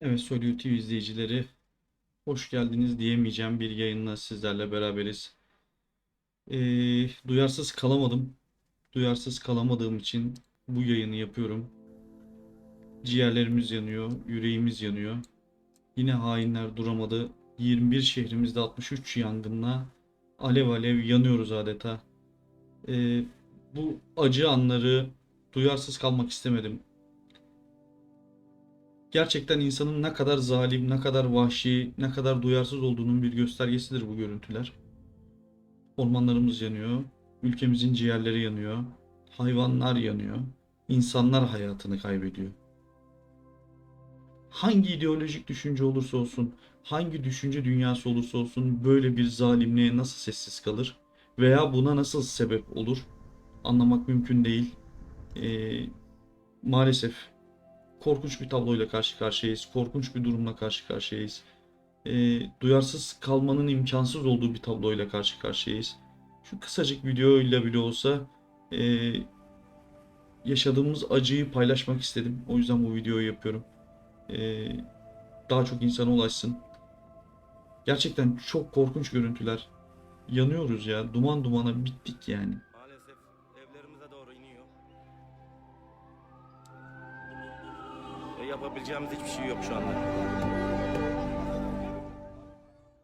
Evet, Solyu TV izleyicileri, hoş geldiniz diyemeyeceğim bir yayınla sizlerle beraberiz. Ee, duyarsız kalamadım. Duyarsız kalamadığım için bu yayını yapıyorum. Ciğerlerimiz yanıyor, yüreğimiz yanıyor. Yine hainler duramadı. 21 şehrimizde 63 yangınla alev alev yanıyoruz adeta. Ee, bu acı anları duyarsız kalmak istemedim. Gerçekten insanın ne kadar zalim, ne kadar vahşi, ne kadar duyarsız olduğunun bir göstergesidir bu görüntüler. Ormanlarımız yanıyor, ülkemizin ciğerleri yanıyor, hayvanlar yanıyor, insanlar hayatını kaybediyor. Hangi ideolojik düşünce olursa olsun, hangi düşünce dünyası olursa olsun böyle bir zalimliğe nasıl sessiz kalır veya buna nasıl sebep olur anlamak mümkün değil. Ee, maalesef korkunç bir tabloyla karşı karşıyayız. Korkunç bir durumla karşı karşıyayız. Ee, duyarsız kalmanın imkansız olduğu bir tabloyla karşı karşıyayız. Şu kısacık videoyla bile olsa e, yaşadığımız acıyı paylaşmak istedim. O yüzden bu videoyu yapıyorum. Ee, daha çok insana ulaşsın. Gerçekten çok korkunç görüntüler. Yanıyoruz ya. Duman dumana bittik yani. Yapabileceğimiz hiçbir şey yok şu anda.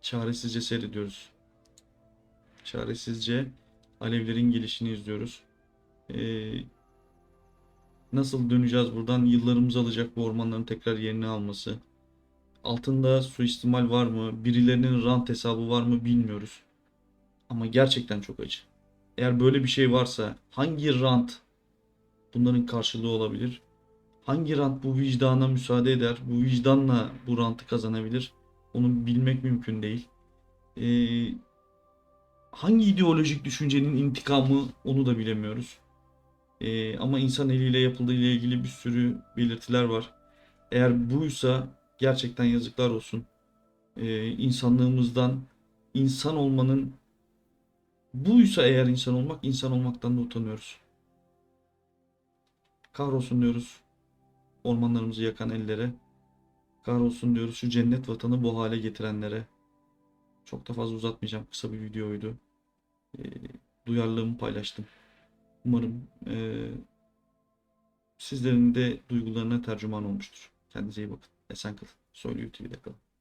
çaresizce seyrediyoruz. Çaresizce alevlerin gelişini izliyoruz. Ee, nasıl döneceğiz buradan? Yıllarımız alacak bu ormanların tekrar yerini alması. Altında suistimal var mı? Birilerinin rant hesabı var mı bilmiyoruz. Ama gerçekten çok acı. Eğer böyle bir şey varsa hangi rant bunların karşılığı olabilir? Hangi rant bu vicdana müsaade eder? Bu vicdanla bu rantı kazanabilir? Onu bilmek mümkün değil. Ee, hangi ideolojik düşüncenin intikamı onu da bilemiyoruz. Ee, ama insan eliyle yapıldığı ile ilgili bir sürü belirtiler var. Eğer buysa gerçekten yazıklar olsun. Ee, insanlığımızdan, insan olmanın buysa eğer insan olmak, insan olmaktan da utanıyoruz. Kahrolsun diyoruz ormanlarımızı yakan ellere. Kahrolsun diyoruz şu cennet vatanı bu hale getirenlere. Çok da fazla uzatmayacağım. Kısa bir videoydu. Ee, duyarlılığımı paylaştım. Umarım ee, sizlerin de duygularına tercüman olmuştur. Kendinize iyi bakın. Esen kalın. Soylu TV'de kalın.